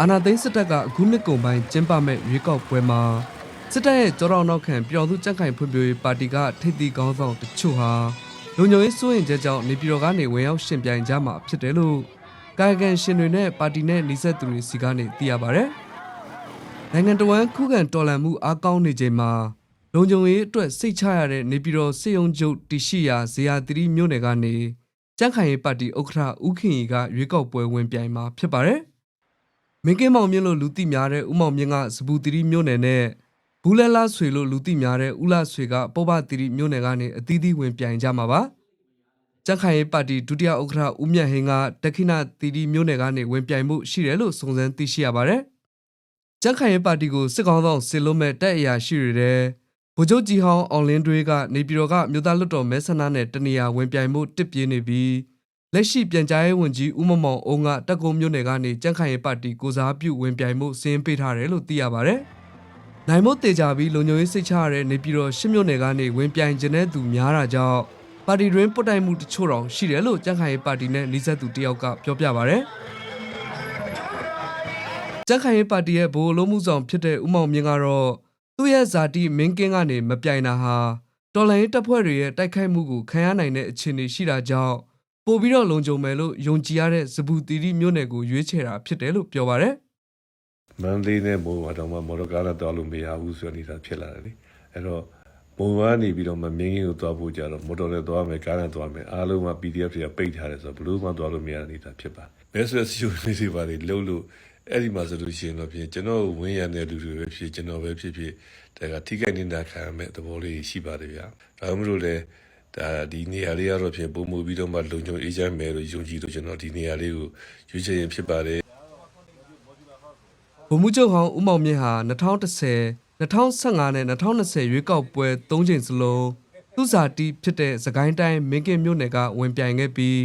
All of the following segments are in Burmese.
အာနာသိန်းစစ်တပ်ကအခုနှစ်ကုန်ပိုင်းကျင်းပမဲ့ရွေးကောက်ပွဲမှာစစ်တပ်ရဲ့ကြောတော်နောက်ခံပြည်တော်စုကြက်ခိုင်ဖွံ့ဖြိုးရေးပါတီကထိပ်သီးခေါင်းဆောင်တချို့ဟာလုံခြုံရေးစိုးရင်ချက်ကြောင့်နေပြည်တော်ကနေဝင်ရောက်ရှင်ပြိုင်ကြမှာဖြစ်တယ်လို့ကာယကံရှင်တွေနဲ့ပါတီနဲ့နှိစက်သူတွေစီကနေသိရပါဗျ။နိုင်ငံတော်ဝန်ခုခံတော်လှန်မှုအားကောင်းနေချိန်မှာလုံခြုံရေးအတွက်စိတ်ချရတဲ့နေပြည်တော်စေယုံချုပ်တရှိရာဇေယျသီရိမြို့နယ်ကနေကြက်ခိုင်ရေးပါတီဥက္ကဋ္ဌဦးခင်ရီကရွေးကောက်ပွဲဝင်ပြိုင်မှာဖြစ်ပါတယ်။ မင်းကင်းမောင်မြင့်လို့လူသိများတဲ့ဦးမောင်မြင့်ကစပူတီရီမြို့နယ်နဲ့ဘူးလဲလားဆွေလို့လူသိများတဲ့ဦးလာဆွေကပုပ္ပတီရီမြို့နယ်ကနေအသီးသီးဝင်ပြိုင်ကြမှာပါ။ကြက်ခိုင်ရေးပါတီဒုတိယဥက္ကဋ္ဌဦးမြတ်ဟင်းကဒက္ခိဏတီရီမြို့နယ်ကနေဝင်ပြိုင်မှုရှိတယ်လို့စုံစမ်းသိရှိရပါတယ်။ကြက်ခိုင်ရေးပါတီကိုစစ်ကောင်ဆောင်စစ်လုံးမဲ့တက်အရာရှိတွေတဲ့ဗိုလ်ချုပ်ကြီးဟောင်းအောင်လင်းတွေကနေပြည်တော်ကမြို့သားလွတ်တော်မဲဆန္ဒနယ်တနေရာဝင်ပြိုင်မှုတစ်ပြေးနေပြီး လက်ရှိပြန်ကြားရေးဝန်ကြီးဦးမမောင်အုံးကတက်ကုန်းမြို့နယ်ကနေကြန့်ခိုင်ရေးပါတီကိုစားပြုဝင်ပြိုင်မှုစင်းပေးထားတယ်လို့သိရပါဗျ။နိုင်မို့တေချာပြီးလုံခြုံရေးစိတ်ချရတဲ့နေပြည်တော်ရှစ်မြို့နယ်ကနေဝင်ပြိုင်ခြင်းတဲ့သူများတာကြောင့်ပါတီတွင်ပုတ်တိုက်မှုတချို့တောင်ရှိတယ်လို့ကြန့်ခိုင်ရေးပါတီနဲ့နှိစက်သူတယောက်ကပြောပြပါဗျ။ကြန့်ခိုင်ရေးပါတီရဲ့ဗိုလ်လုံးမှုဆောင်ဖြစ်တဲ့ဦးမောင်မြင့်ကတော့သူ့ရဲ့ဇာတိမင်းကင်းကနေမပြိုင်တာဟာတော်လိုင်းတပ်ဖွဲ့တွေရဲ့တိုက်ခိုက်မှုကိုခံရနိုင်တဲ့အခြေအနေရှိတာကြောင့် ပို့ပြီးတော့လုံခြုံမယ်လို့ယုံကြည်ရတဲ့ဇပူတီရီမြို့နယ်ကိုရွေးချယ်တာဖြစ်တယ်လို့ပြောပါရယ်မန္တလေးနဲ့ဘုံကတော့မှမော်တော်ကားနဲ့တောက်လို့မရဘူးဆိုတဲ့နေတာဖြစ်လာတယ်လေအဲ့တော့ဘုံကနေပြီးတော့မမင်းကြီးကိုသွားဖို့ကြတော့မော်တော်နဲ့သွားမယ်ကားနဲ့သွားမယ်အားလုံးက PDF တွေကပိတ်ထားတယ်ဆိုတော့ဘလို့မှသွားလို့မရတဲ့နေတာဖြစ်ပါဘယ်ဆိုစီယိုနေစီပါလေလုံးလို့အဲ့ဒီမှာဆိုလို့ရှိရင်တော့ဖြစ်ကျွန်တော်ဝင်းရတဲ့လူတွေပဲဖြစ်ကျွန်တော်ပဲဖြစ်ဖြစ်ဒါကထိခိုက်နေတာခံရမဲ့သဘောလေးရှိပါတယ်ဗျာဒါမှမဟုတ်လေ ဒါဒီနေရာလေးကတော့ဖြစ်ပုံမူပြီးတော့မှလုံခြုံအေးချမ်းမယ်လို့ယုံကြည်လို့ကျွန်တော်ဒီနေရာလေးကိုရွေးချယ်ရင်ဖြစ်ပါတယ်ဗိုလ်မှူးချုပ်ဟောင်းဦးမောင်မြင့်ဟာ2010 2015နဲ့2020ရွေးကောက်ပွဲ၃ချိန်စလုံးသူ့ဇာတိဖြစ်တဲ့စကိုင်းတိုင်းမင်းကင်းမြို့နယ်ကဝင်ပြိုင်ခဲ့ပြီး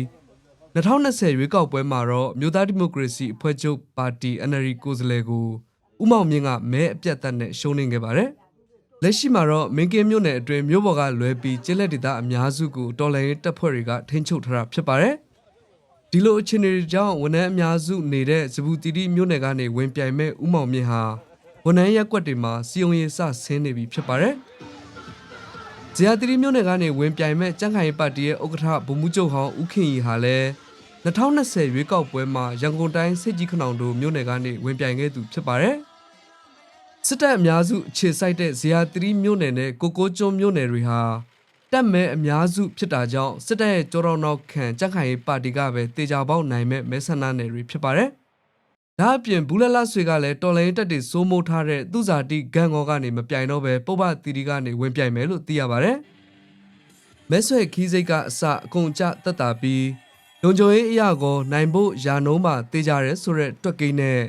2020ရွေးကောက်ပွဲမှာတော့မြို့သားဒီမိုကရေစီအဖွဲ့ချုပ်ပါတီ NLD ကိုယ်စားလှယ်ကိုဦးမောင်မြင့်ကမဲအပြတ်သက်နဲ့ရှုံးနိမ့်ခဲ့ပါတယ်။ လက်ရှိမှာတော့မင်းကင်းမြို့နယ်အတွင်းမြို့ပေါ်ကလွဲပြီးကျင်းလက်ဒေသအများစုကိုတော်လှန်ရေးတပ်ဖွဲ့တွေကထိန်းချုပ်ထားတာဖြစ်ပါတယ်။ဒီလိုအခြေအနေတွေကြောင့်ဝန်ထမ်းအများစုနေတဲ့ဇဘူတီတီမြို့နယ်ကနေဝင်ပြိုင်မဲ့ဦးမောင်မြင့်ဟာဝန်ထမ်းရက်ကွက်တွေမှာစီယုံရေးစဆင်းနေပြီဖြစ်ပါတယ်။ဇေယျတီတီမြို့နယ်ကနေဝင်ပြိုင်မဲ့ကြန့်ခိုင်ရေးပါတီရဲ့ဥက္ကဋ္ဌဗိုလ်မှူးချုပ်ဟောင်းဦးခင်ရီဟာလည်း2020ရွေးကောက်ပွဲမှာရန်ကုန်တိုင်းစစ်ကြီးခနောင်တို့မြို့နယ်ကနေဝင်ပြိုင်ခဲ့သူဖြစ်ပါတယ်။ စစ်တပ်အများစုအခြေစိုက်တဲ့ဇေယျတီတီမြို့နယ်နဲ့ကိုကိုကျွန်းမြို့နယ်တွေဟာတက်မဲအများစုဖြစ်တာကြောင့်စစ်တပ်ရဲ့ကြောတော်နောက်ခံကြန့်ခိုင်ရေးပါတီကပဲတေချာပေါက်နိုင်မဲ့မဲဆန္ဒနယ်တွေဖြစ်ပါတယ်။ဒါအပြင်ဘူးလလဆွေကလည်းတော်လိုင်းတက်တွေစိုးမိုးထားတဲ့သူဇာတိဂန်ကောကနေမပြိုင်တော့ပဲပုပ္ပတီတီကနေဝင်ပြိုင်မယ်လို့သိရပါတယ်။မဲဆွဲခီးစိတ်ကအစအကုန်ကျတက်တာပြီးလုံခြုံရေးအရာကိုနိုင်ဖို့ယာနှုံးမှာတေးကြရဲဆိုတဲ့တွက်ကိန်းနဲ့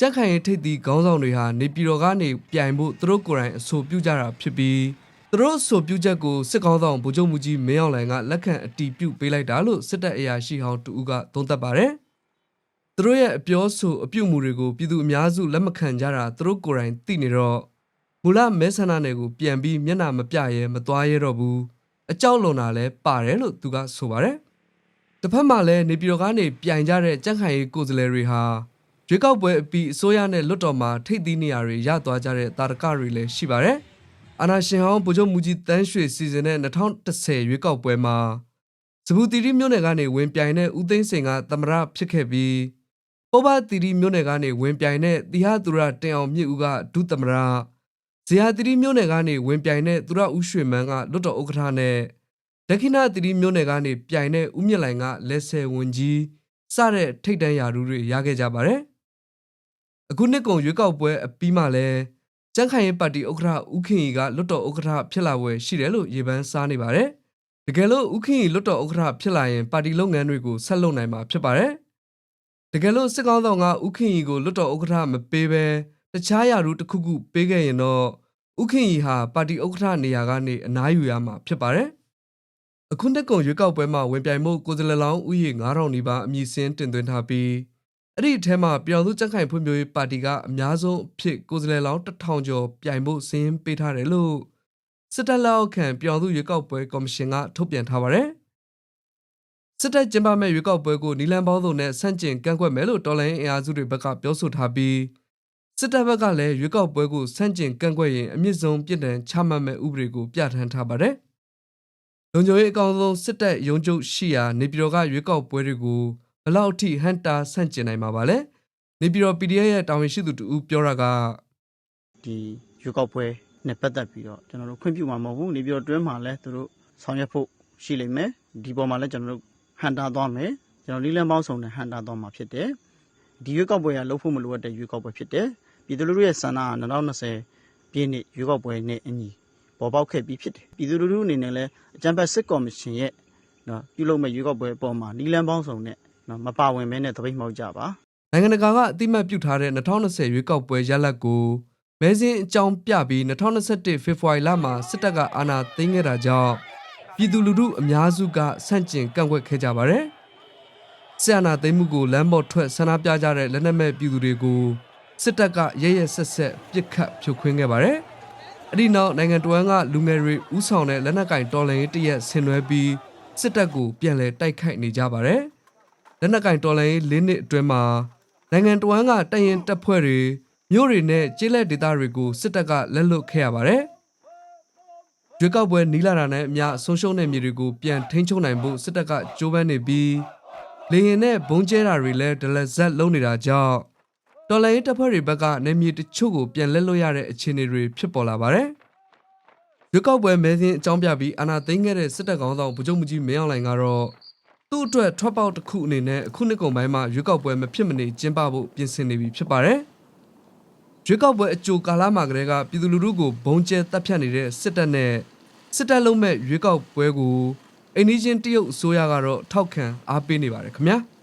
ကြက်ခိုင်ရေးထိပ်သီးခေါင်းဆောင်တွေဟာနေပြည်တော်ကနေပြိုင်ဖို့သူတို့ကိုယ်တိုင်အဆိုပြုကြတာဖြစ်ပြီးသူတို့အဆိုပြုချက်ကိုစစ်ကောင်းဆောင်ဗိုလ်ချုပ်မူကြီးမင်းအောင်လှိုင်ကလက်ခံအတည်ပြုပေးလိုက်တာလို့စစ်တပ်အရာရှိဟောင်းတူဦးကသုံးသပ်ပါတယ်။သူတို့ရဲ့အပြောဆိုအပြုတ်မှုတွေကိုပြည်သူအများစုလက်မခံကြတာသူတို့ကိုယ်တိုင်သိနေတော့မူလမဲဆန္ဒနယ်ကိုပြန်ပြီးမျက်နှာမပြရဲမသွားရဲတော့ဘူးအကြောက်လွန်တာလည်းပါတယ်လို့သူကဆိုပါတယ်။တစ်ဖက်မှာလည်းနေပြည်တော်ကနေပြိုင်ကြတဲ့ကြက်ခိုင်ရေးကိုယ်စားလှယ်တွေဟာ ရွေးကောက်ပွဲအပြီးအစိုးရနဲ့လွတ်တော်မှာထိပ်သီးနေရာတွေရသွားကြတဲ့တာရကတွေလည်းရှိပါတယ်။အာနာရှင်ဟောင်းဗိုလ်ချုပ်မူကြီးတန်းရွှေစီစဉ်တဲ့2010ရွေးကောက်ပွဲမှာစပူတီရီမြို့နယ်ကနေဝင်ပြိုင်တဲ့ဦးသိန်းစိန်ကသမရဖြစ်ခဲ့ပြီးပုဗ္ဗတီရီမြို့နယ်ကနေဝင်ပြိုင်တဲ့တီဟသူရတင်အောင်မြစ်ဦးကဒုသမရဇေယျတီရီမြို့နယ်ကနေဝင်ပြိုင်တဲ့သူရဦးရွှေမန်းကလွတ်တော်ဥက္ကဋ္ဌနဲ့ဒက္ခိဏတီရီမြို့နယ်ကနေပြိုင်တဲ့ဦးမြင့်လိုင်ကလက်ဆယ်ဝန်ကြီးစတဲ့ထိတ်တန်းရာထူးတွေရခဲ့ကြပါတယ်။ အခုနှစ်ကုန်ရွေးကောက်ပွဲအပြီးမှလည်းကြန့်ခိုင်ရေးပါတီဥက္ကဋ္ဌဦးခင်ရီကလွတ်တော်ဥက္ကဋ္ဌဖြစ်လာပွဲရှိတယ်လို့ရေပန်းစားနေပါတယ်။တကယ်လို့ဦးခင်ရီလွတ်တော်ဥက္ကဋ္ဌဖြစ်လာရင်ပါတီလုပ်ငန်းတွေကိုဆက်လုပ်နိုင်မှာဖြစ်ပါတယ်။တကယ်လို့စစ်ကောင်းဆောင်ကဦးခင်ရီကိုလွတ်တော်ဥက္ကဋ္ဌမပေးဘဲတခြားရာထူးတစ်ခုခုပေးခဲ့ရင်တော့ဦးခင်ရီဟာပါတီဥက္ကဋ္ဌနေရာကနေအနားယူရမှာဖြစ်ပါတယ်။အခုနှစ်ကုန်ရွေးကောက်ပွဲမှာဝင်ပြိုင်မှုကိုယ်စားလှယ်လောင်းဦးရေ9000နီးပါးအမည်စင်းတင်သွင်းထားပြီး အဲ့ဒီအထဲမှာပြောင်စုကြက်ခိုင်ဖွံ့ဖြိုးရေးပါတီကအများဆုံးအဖြစ်ကိုယ်စားလှယ်လောင်း1000ကျော်ပြိုင်ဖို့စင်းပေးထားတယ်လို့စစ်တပ်လက်အောက်ခံပြောင်စုရွေးကောက်ပွဲကော်မရှင်ကထုတ်ပြန်ထားပါတယ်စစ်တပ်ကျင်းပမဲ့ရွေးကောက်ပွဲကိုနီလန်ပေါင်းစုံနဲ့ဆန့်ကျင်ကန့်ကွက်မယ်လို့တော်လိုင်းအင်အားစုတွေဘက်ကပြောဆိုထားပြီးစစ်တပ်ဘက်ကလည်းရွေးကောက်ပွဲကိုဆန့်ကျင်ကန့်ကွက်ရင်အမြင့်ဆုံးပြည်ဒဏ်ချမှတ်မဲ့ဥပဒေကိုပြဋ္ဌာန်းထားပါတယ်။လုံခြုံရေးအကောင်ဆုံးစစ်တပ်ရုံးချုပ်ရှိရာနေပြည်တော်ကရွေးကောက်ပွဲတွေကို ဘယ်လောက်အထိဟန်တာဆန့်ကျင်နိုင်မှာပါလဲ။နေပြည်တော် PDF ရဲ့တာဝန်ရှိသူတူဦးပြောတာကဒီရွေးကောက်ပွဲနဲ့ပတ်သက်ပြီးတော့ကျွန်တော်တို့ခွင့်ပြုမှာမဟုတ်ဘူးနေပြီးတော့တွင်းမှာလည်းသူတို့ဆောင်ရွက်ဖို့ရှိလိမ့်မယ်ဒီပေါ်မှာလည်းကျွန်တော်တို့ဟန်တာသွားမယ်ကျွန်တော်လီလန်ပေါင်းဆောင်နဲ့ဟန်တာသွားမှာဖြစ်တယ်ဒီရွေးကောက်ပွဲကလုပ်ဖို့မလိုအပ်တဲ့ရွေးကောက်ပွဲဖြစ်တယ်ပြည်သူလူထုရဲ့ဆန္ဒက2020ပြည့်နှစ်ရွေးကောက်ပွဲနဲ့အညီပေါ်ပေါက်ခဲ့ပြီးဖြစ်တယ်ပြည်သူလူထုအနေနဲ့လည်းအကြံဖက်စစ်ကော်မရှင်ရဲ့နော်ပြုလုပ်မဲ့ရွေးကောက်ပွဲအပေါ်မှာလီလန်ပေါင်းဆောင်နဲ့ နော်မပါဝင်မဲနဲ့တပိတ်မှောက်ကြပါနိုင်ငံတကာကအတိမတ်ပြုထားတဲ့2020ရွေးကောက်ပွဲရလဒ်ကိုမဲစင်းအကြောင်းပြပြီး2021ဖေဖော်ဝါရီလမှာစစ်တပ်ကအာဏာသိမ်းခဲ့တာကြောင့်ပြည်သူလူထုအများစုကဆန့်ကျင်ကန့်ကွက်ခဲ့ကြပါတယ်။စစ်အာဏာသိမ်းမှုကိုလမ်းပေါ်ထွက်ဆန္ဒပြကြတဲ့လက်နက်မဲ့ပြည်သူတွေကိုစစ်တပ်ကရဲရဲဆက်ဆက်ပစ်ခတ်ဖြိုခွင်းခဲ့ပါတယ်။အဲ့ဒီနောက်နိုင်ငံတော်ကလူငယ်တွေဥဆောင်တဲ့လက်နက်ကင်တော်လှန်ရေးတရက်ဆင်နွှဲပြီးစစ်တပ်ကိုပြန်လည်တိုက်ခိုက်နေကြပါတယ်။ လက်နက်ကင်တော်လိုင်းလေးနှစ်အတွင်းမှာနိုင်ငံတော်ဝန်ကတရင်တပ်ဖွဲ့တွေမြို့တွေနဲ့ကျေးလက်ဒေသတွေကိုစစ်တပ်ကလက်လွတ်ခဲ့ရပါတယ်။ရွေးကောက်ပွဲနီးလာတာနဲ့အမျှဆုံးရှုံးတဲ့မြေတွေကိုပြန်ထိန်းချုပ်နိုင်ဖို့စစ်တပ်ကကြိုးပမ်းနေပြီးလေရင်နဲ့ဘုံကျဲတာတွေလည်းဒလဇက်လုံးနေတာကြောင့်တော်လိုင်းတပ်ဖွဲ့တွေဘက်ကနေမြေတချို့ကိုပြန်လက်လွတ်ရတဲ့အခြေအနေတွေဖြစ်ပေါ်လာပါတယ်။ရွေးကောက်ပွဲမဲစင်းအကြောင်းပြပြီးအာဏာသိမ်းခဲ့တဲ့စစ်တပ်ကောင်းဆောင်ဗိုလ်ချုပ်မှုကြီးမင်းအောင်လှိုင်ကတော့ သူ့အတွက်ထွက်ပေါက်တစ်ခုအနေနဲ့အခုနှစ်ကုန်ပိုင်းမှာရွေးကောက်ပွဲမဖြစ်မနေကျင်းပဖို့ပြင်ဆင်နေပြီဖြစ်ပါတယ်။ရွေးကောက်ပွဲအကြိုကာလမှာကတည်းကပြည်သူလူထုကိုဘုံကျဲတပ်ဖြတ်နေတဲ့စစ်တပ်နဲ့စစ်တပ်လုံးမဲ့ရွေးကောက်ပွဲကိုအိန္ဒိချင်းတရုတ်အစိုးရကတော့ထောက်ခံအားပေးနေပါတယ်ခင်ဗျာ။